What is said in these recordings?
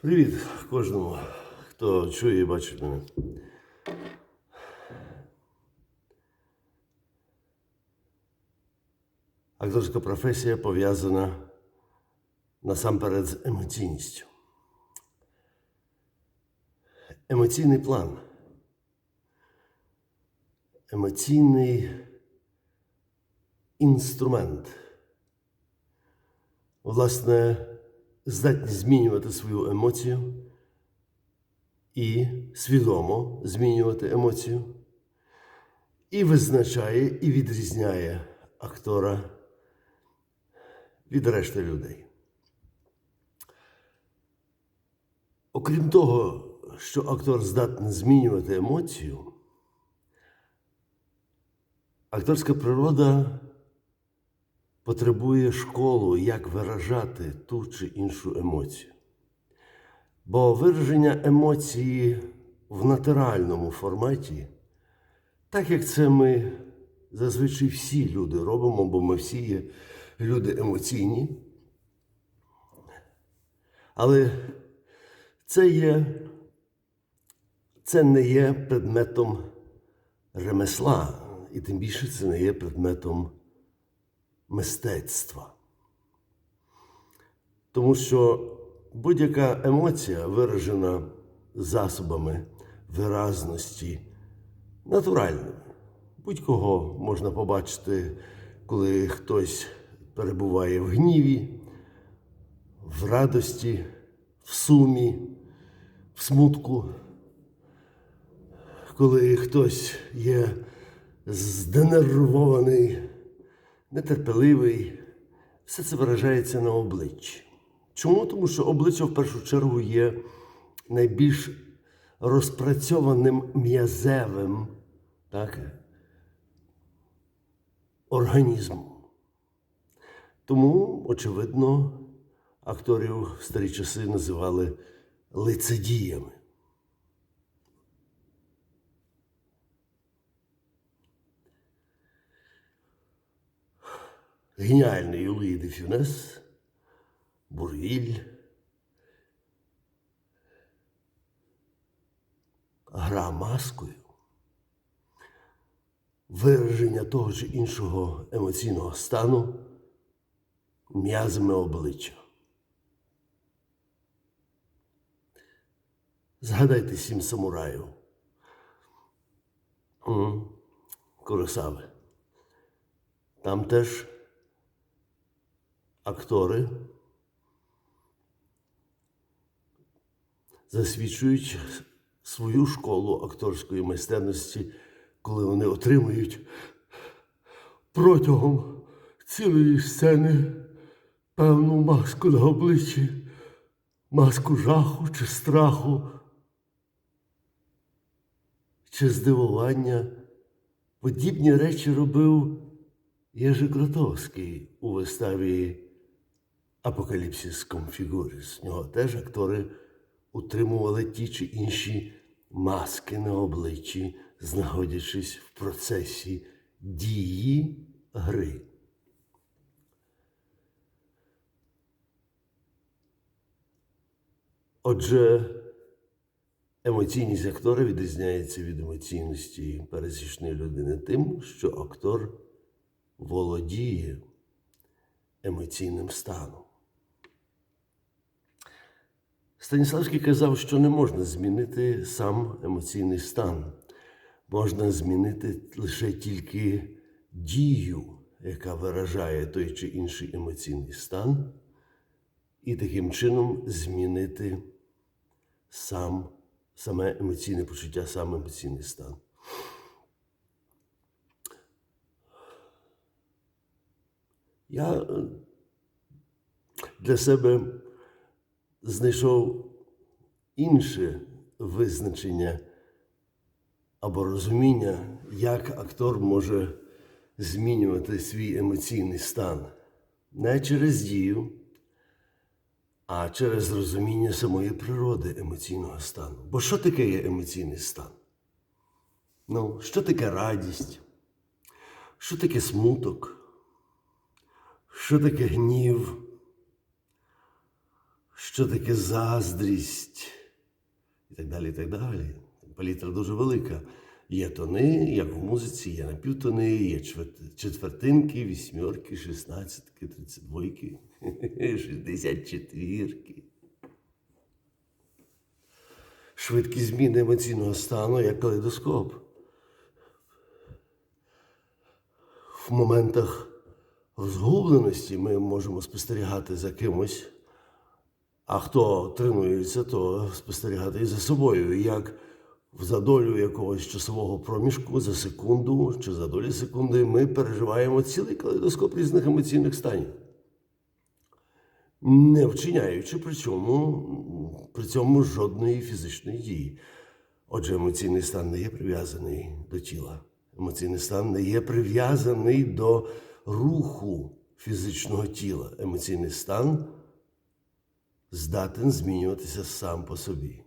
Привіт кожному, хто чує і бачить мене. Акторська професія пов'язана насамперед з емоційністю. Емоційний план. Емоційний інструмент. Власне, здатність змінювати свою емоцію і свідомо змінювати емоцію, і визначає, і відрізняє актора від решти людей. Окрім того, що актор здатний змінювати емоцію, акторська природа потребує школу, як виражати ту чи іншу емоцію. Бо вираження емоції в натуральному форматі, так як це ми зазвичай всі люди робимо, бо ми всі є люди емоційні. Але це є, це не є предметом ремесла, і тим більше це не є предметом мистецтва. Тому що будь-яка емоція виражена засобами виразності натуральними. Будь-кого можна побачити, коли хтось перебуває в гніві, в радості, в сумі, в смутку, коли хтось є зденервований, нетерпеливий, все це виражається на обличчі. Чому? Тому що обличчя в першу чергу є найбільш розпрацьованим м'язевим так, організмом. Тому, очевидно, акторів в старі часи називали лицедіями. Геніальний Луї де Фюнес, Бурвіль, гра маскою, вираження того чи іншого емоційного стану м'язами обличчя. Згадайте сім самураїв. Куросави. Там теж актори засвідчують свою школу акторської майстерності, коли вони отримують протягом цілої сцени певну маску на обличчі, маску жаху чи страху, чи здивування. Подібні речі робив Єжи Кротовський у виставі Апокаліпсис Конфігуріс. З нього теж актори утримували ті чи інші маски на обличчі, знаходячись в процесі дії гри. Отже, емоційність актора відрізняється від емоційності пересічної людини тим, що актор володіє емоційним станом. Станіславський казав, що не можна змінити сам емоційний стан. Можна змінити лише тільки дію, яка виражає той чи інший емоційний стан, і таким чином змінити сам, саме емоційне почуття, сам емоційний стан. Я е, для себе знайшов інше визначення або розуміння, як актор може змінювати свій емоційний стан не через дію, а через розуміння самої природи емоційного стану. Бо що таке є емоційний стан? Ну, що таке радість? Що таке смуток? Що таке гнів? Що таке заздрість і так далі. і так далі. Палітра дуже велика. Є тони, як в музиці, є напівтони, є четвертинки, вісьмерки, шістнадцятки, тридцятьдвойки, шістдесят четвірки. Швидкі зміни емоційного стану як калейдоскоп. В моментах розгубленості ми можемо спостерігати за кимось, а хто тренується, то спостерігати і за собою, як за долю якогось часового проміжку, за секунду чи за долі секунди ми переживаємо цілий калейдоскоп різних емоційних станів. Не вчиняючи при цьому, при цьому жодної фізичної дії. Отже, емоційний стан не є прив'язаний до тіла. Емоційний стан не є прив'язаний до руху фізичного тіла. Емоційний стан здатен змінюватися сам по собі.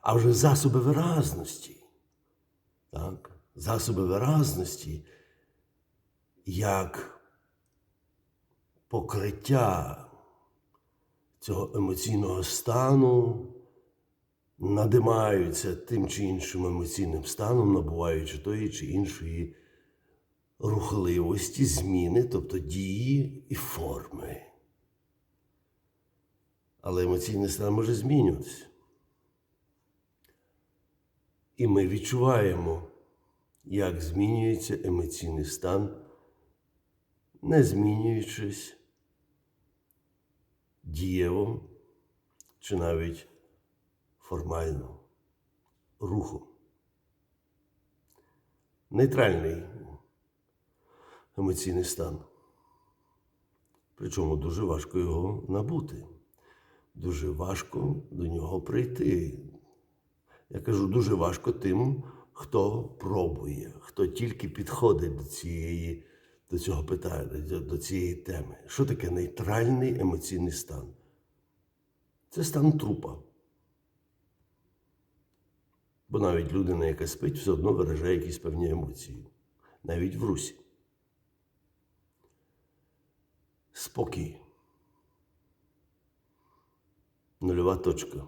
А вже засоби виразності, так? засоби виразності, як покриття цього емоційного стану, надимаються тим чи іншим емоційним станом, набуваючи тої чи іншої рухливості, зміни, тобто дії і форми. Але емоційний стан може змінюватися. І ми відчуваємо, як змінюється емоційний стан, не змінюючись дієво чи навіть формально рухом. Нейтральний емоційний стан. Причому дуже важко його набути. Дуже важко до нього прийти. Я кажу, дуже важко тим, хто пробує, хто тільки підходить до цієї, до цього питання, до, цієї теми. Що таке нейтральний емоційний стан? Це стан трупа. Бо навіть людина, яка спить, все одно виражає якісь певні емоції. Навіть в русі. Спокій. Нульова точка.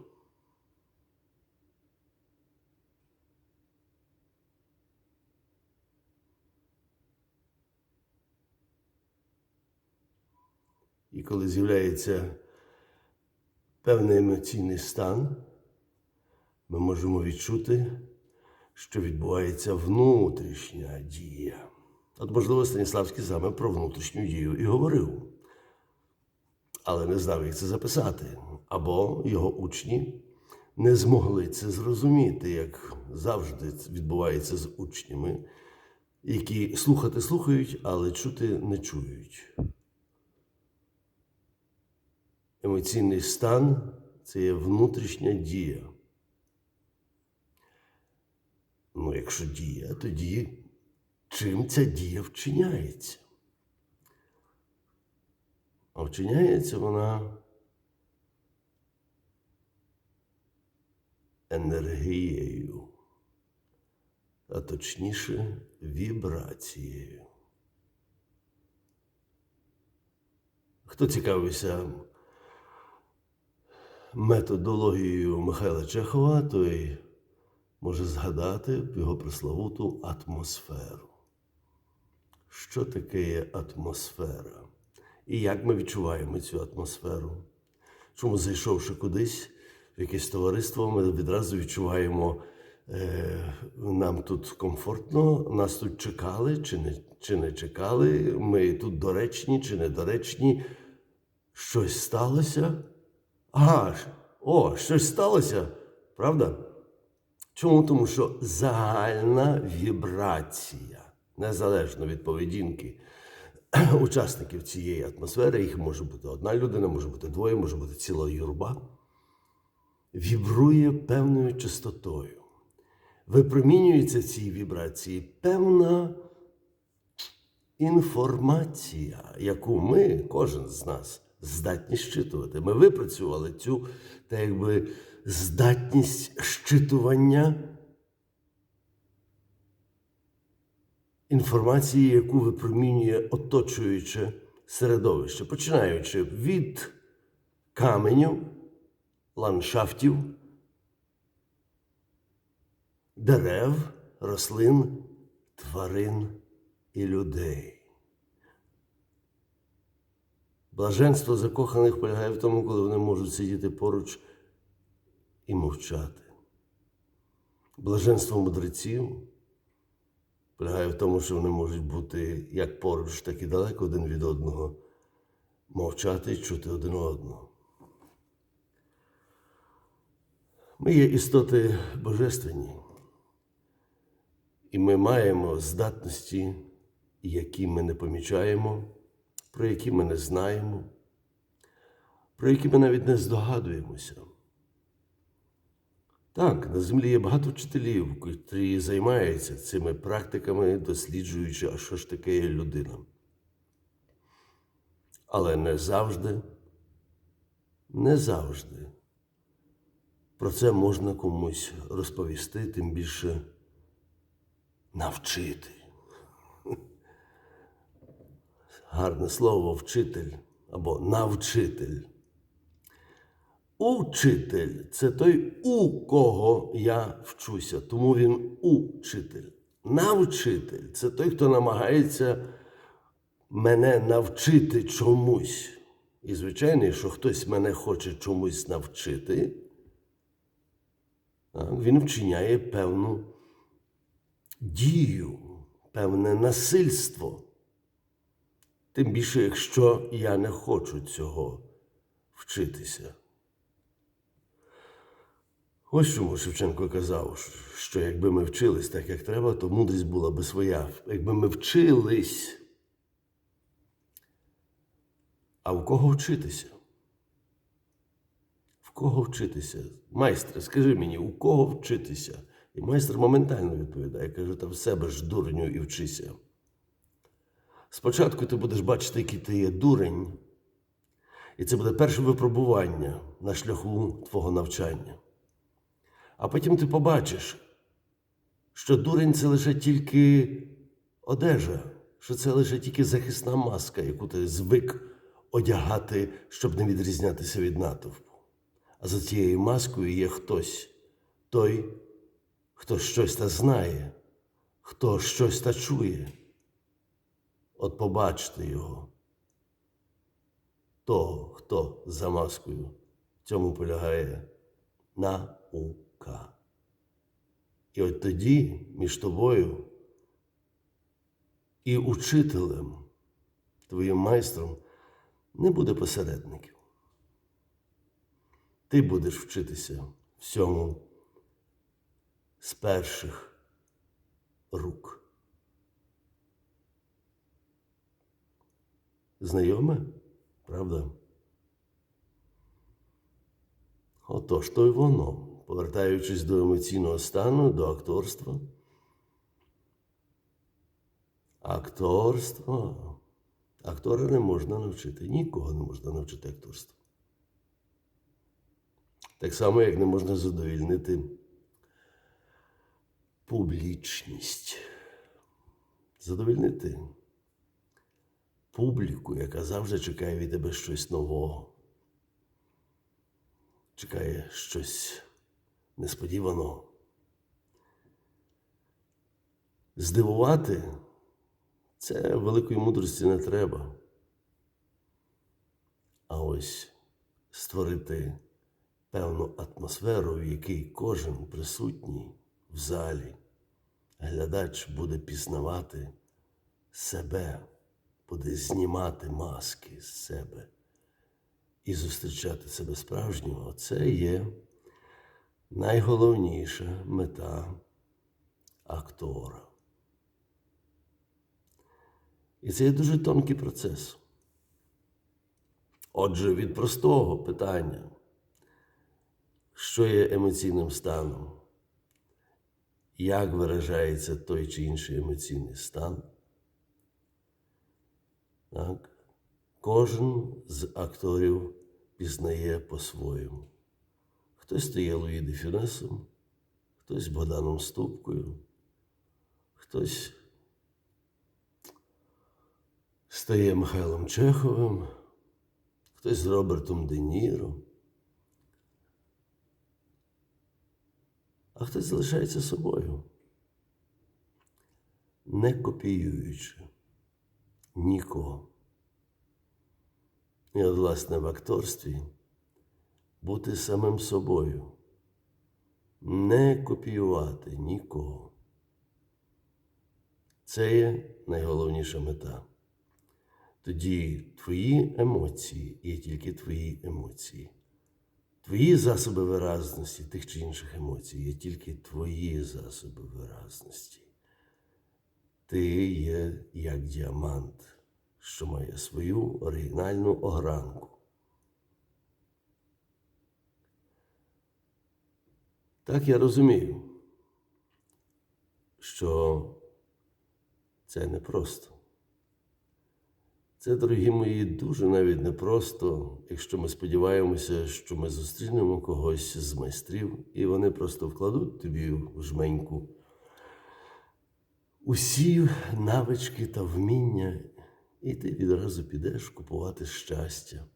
І коли з'являється певний емоційний стан, ми можемо відчути, що відбувається внутрішня дія. От, можливо, Станіславський саме про внутрішню дію і говорив, але не знав, як це записати. Або його учні не змогли це зрозуміти, як завжди відбувається з учнями, які слухати слухають, але чути не чують. Емоційний стан це є внутрішня дія. Ну, якщо дія, тоді чим ця дія вчиняється? А вчиняється вона енергією, а точніше вібрацією. Хто цікавився методологією Михайла Чехова, той може згадати його пресловуту атмосферу. Що таке є атмосфера? І як ми відчуваємо цю атмосферу? Чому, зайшовши кудись якесь товариство, ми відразу відчуваємо, е, нам тут комфортно, нас тут чекали чи не, чи не чекали, ми тут доречні чи недоречні, щось сталося. Ага, о, щось сталося, правда? Чому? Тому що загальна вібрація, незалежно від поведінки учасників цієї атмосфери, їх може бути одна людина, може бути двоє, може бути ціла юрба, вібрує певною частотою. Випромінюється в цій вібрації певна інформація, яку ми, кожен з нас, здатні щитувати. Ми випрацювали цю так якби, здатність щитування інформації, яку випромінює оточуюче середовище, починаючи від каменю, ландшафтів, дерев, рослин, тварин і людей. Блаженство закоханих полягає в тому, коли вони можуть сидіти поруч і мовчати. Блаженство мудреців полягає в тому, що вони можуть бути як поруч, так і далеко один від одного, мовчати і чути один одного. Ми є істоти божественні, і ми маємо здатності, які ми не помічаємо, про які ми не знаємо, про які ми навіть не здогадуємося. Так, на землі є багато вчителів, які займаються цими практиками, досліджуючи, а що ж таке є людина. Але не завжди, не завжди про це можна комусь розповісти, тим більше навчити. Гарне слово вчитель або навчитель. Учитель це той, у кого я вчуся, тому він учитель. Навчитель це той, хто намагається мене навчити чомусь. І, звичайно, що хтось мене хоче чомусь навчити, він вчиняє певну дію, певне насильство. Тим більше, якщо я не хочу цього вчитися. Ось чому Шевченко казав, що якби ми вчились так, як треба, то мудрість була би своя. Якби ми вчились. А в кого вчитися? Кого вчитися? Майстре, скажи мені, у кого вчитися? І майстер моментально відповідає, каже, та в себе ж дурню і вчися. Спочатку ти будеш бачити, який ти є дурень, і це буде перше випробування на шляху твого навчання. А потім ти побачиш, що дурень це лише тільки одежа, що це лише тільки захисна маска, яку ти звик одягати, щоб не відрізнятися від натовпу. А за цією маскою є хтось, той, хто щось та знає, хто щось та чує. От побачте його. Того, хто за маскою, в цьому полягає наука. І от тоді між тобою і учителем, твоїм майстром, не буде посередників. Ти будеш вчитися всьому з перших рук. Знайоме, правда? Отож, то й воно, повертаючись до емоційного стану, до акторства. Акторство. Актора не можна навчити. Нікого не можна навчити акторству. Так само, як не можна задовільнити публічність. Задовільнити публіку, яка завжди чекає від тебе щось нового. Чекає щось несподіваного. Здивувати це великої мудрості не треба. А ось створити певну атмосферу, в якій кожен присутній в залі, глядач буде пізнавати себе, буде знімати маски з себе і зустрічати себе справжнього, це є найголовніша мета актора. І це є дуже тонкий процес. Отже, від простого питання, що є емоційним станом, як виражається той чи інший емоційний стан, так? кожен з акторів пізнає по-своєму. Хтось стає Луї де Фюнесом, хтось Богданом Ступкою, хтось стає Михайлом Чеховим, хтось з Робертом Де Ніро, а хтось залишається собою, не копіюючи нікого. І от, власне, в акторстві бути самим собою, не копіювати нікого. Це є найголовніша мета. Тоді твої емоції є тільки твої емоції. Твої засоби виразності тих чи інших емоцій є тільки твої засоби виразності. Ти є як діамант, що має свою оригінальну огранку. Так я розумію, що це непросто. Це, дорогі мої, дуже навіть непросто, якщо ми сподіваємося, що ми зустрінемо когось з майстрів, і вони просто вкладуть тобі в жменьку усі навички та вміння, і ти відразу підеш купувати щастя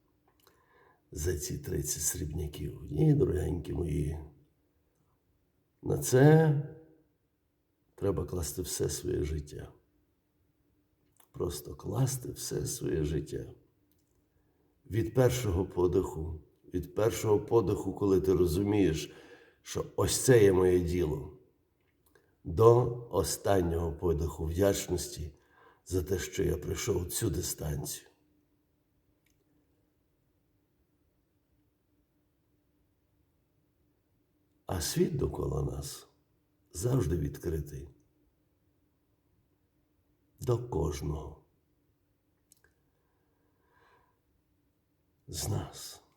за ці 30 срібняків. Ні, дорогенькі мої. На це треба класти все своє життя. Просто класти все своє життя. Від першого подиху, від першого подиху, коли ти розумієш, що ось це є моє діло, до останнього подиху вдячності за те, що я пройшов цю дистанцію. А світ довкола нас завжди відкритий до кожного з нас.